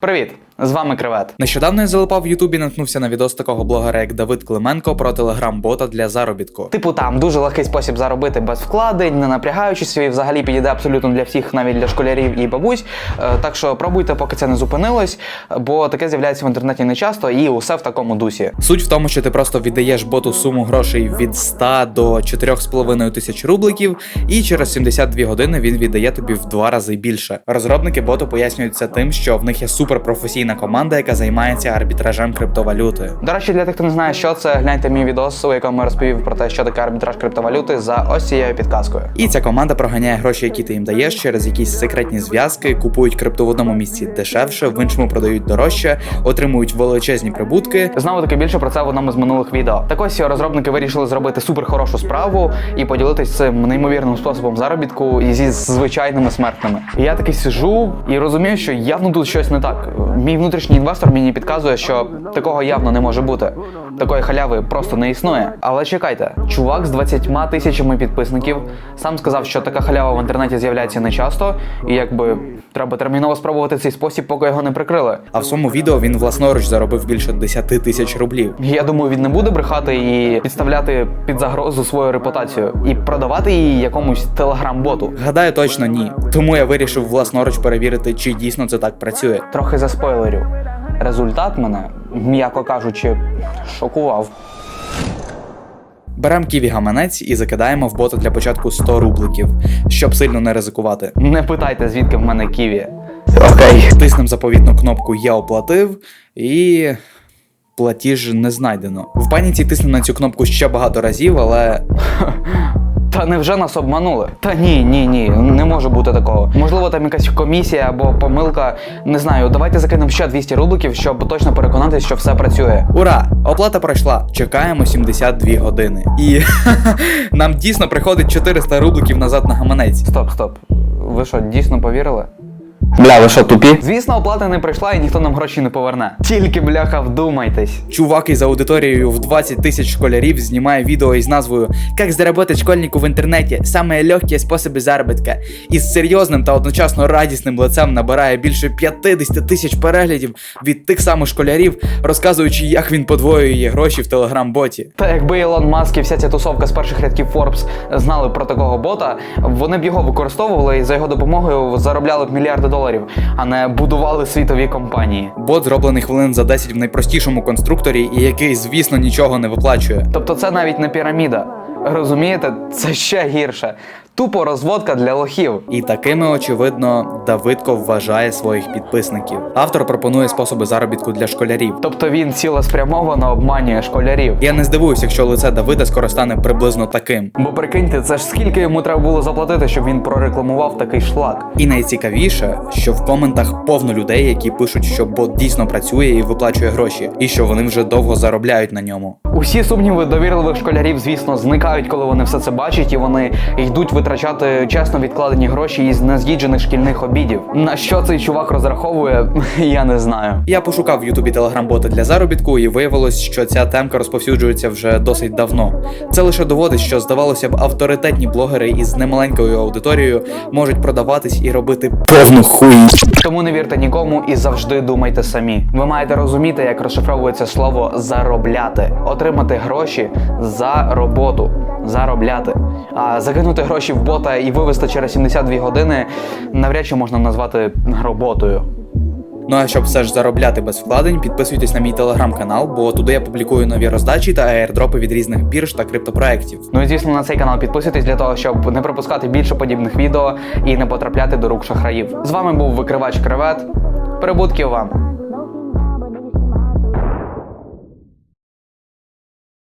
Привіт! З вами Кревет. Нещодавно я залипав в Ютубі, наткнувся на відос такого блогера, як Давид Клименко про телеграм-бота для заробітку. Типу там дуже легкий спосіб заробити без вкладень, не напрягаючись, і взагалі підійде абсолютно для всіх, навіть для школярів і бабусь. Е, Так що пробуйте, поки це не зупинилось, бо таке з'являється в інтернеті не часто і усе в такому дусі. Суть в тому, що ти просто віддаєш боту суму грошей від 100 до 4,5 тисяч рубликів, і через 72 години він віддає тобі в два рази більше. Розробники боту пояснюють це тим, що в них є суперпрофесійна команда, яка займається арбітражем криптовалюти. До речі, для тих, хто не знає, що це, гляньте мій відос, у якому я розповів про те, що таке арбітраж криптовалюти за ось цією підказкою. І ця команда проганяє гроші, які ти їм даєш, через якісь секретні зв'язки, купують крипту в одному місці дешевше, в іншому продають дорожче, отримують величезні прибутки. Знову таки більше про це в одному з минулих відео. Так ось розробники вирішили зробити супер хорошу справу і поділитись цим неймовірним способом заробітку і зі звичайними смертними. І я таки сижу і розумію, що явно тут щось не так. Мій внутрішній інвестор мені підказує, що такого явно не може бути. Такої халяви просто не існує. Але чекайте, чувак з 20 тисячами підписників сам сказав, що така халява в інтернеті з'являється не часто, і якби треба терміново спробувати цей спосіб, поки його не прикрили. А в своєму відео він власноруч заробив більше 10 тисяч рублів. Я думаю, він не буде брехати і підставляти під загрозу свою репутацію і продавати її якомусь телеграм-боту. Гадаю, точно ні. Тому я вирішив власноруч перевірити, чи дійсно це так працює. Трохи заспойлерю. Результат мене, м'яко кажучи, шокував. Беремо ківі гаманець і закидаємо в бота для початку 100 рубликів, щоб сильно не ризикувати. Не питайте, звідки в мене ківі. Окей. Тиснемо заповітну кнопку Я оплатив і. Платіж не знайдено. В паніці тиснемо на цю кнопку ще багато разів, але Та невже нас обманули? Та ні, ні, ні, не може бути такого. Можливо, там якась комісія або помилка. Не знаю, давайте закинемо ще 200 рубликів, щоб точно переконатися, що все працює. ура! Оплата пройшла. Чекаємо 72 години. І нам дійсно приходить 400 рубликів назад на гаманець. Стоп, стоп. Ви що, дійсно повірили? Бля, ви що, тупі? Звісно, оплата не прийшла і ніхто нам гроші не поверне. Тільки бляха, вдумайтесь. Чувак із аудиторією в 20 тисяч школярів знімає відео із назвою «Как заработать школьнику в інтернеті. Самые легкі способи заробітка. Із серйозним та одночасно радісним лицем набирає більше 50 тисяч переглядів від тих самих школярів, розказуючи, як він подвоює гроші в телеграм-боті. Та якби Ілон Маск і вся ця тусовка з перших рядків Forbes знали про такого бота, вони б його використовували і за його допомогою заробляли б мільярди доларів, а не будували світові компанії. Бот зроблений хвилин за 10 в найпростішому конструкторі, і який, звісно, нічого не виплачує. Тобто це навіть не піраміда. Розумієте, це ще гірше. Тупо розводка для лохів. І такими, очевидно, Давидко вважає своїх підписників. Автор пропонує способи заробітку для школярів. Тобто він цілеспрямовано обманює школярів. Я не здивуюся, якщо лице Давида скоро стане приблизно таким. Бо прикиньте, це ж скільки йому треба було заплатити, щоб він прорекламував такий шлак. І найцікавіше, що в коментах повно людей, які пишуть, що бот дійсно працює і виплачує гроші, і що вони вже довго заробляють на ньому. Усі сумніви довірливих школярів, звісно, зникають, коли вони все це бачать, і вони йдуть витрачати чесно відкладені гроші із нез'їджених шкільних обідів. На що цей чувак розраховує, я не знаю. Я пошукав в Ютубі телеграм-боти для заробітку, і виявилось, що ця темка розповсюджується вже досить давно. Це лише доводить, що здавалося б, авторитетні блогери із немаленькою аудиторією можуть продаватись і робити повну хуйню. Тому не вірте нікому і завжди думайте самі. Ви маєте розуміти, як розшифровується слово заробляти, отримати гроші за роботу. Заробляти. А закинути гроші в бота і вивести через 72 години навряд чи можна назвати роботою. Ну а щоб все ж заробляти без вкладень, підписуйтесь на мій телеграм-канал, бо туди я публікую нові роздачі та аірдропи від різних бірж та криптопроєктів. Ну і звісно на цей канал підписуйтесь для того, щоб не пропускати більше подібних відео і не потрапляти до рук шахраїв. З вами був викривач Кревет. Прибутків вам!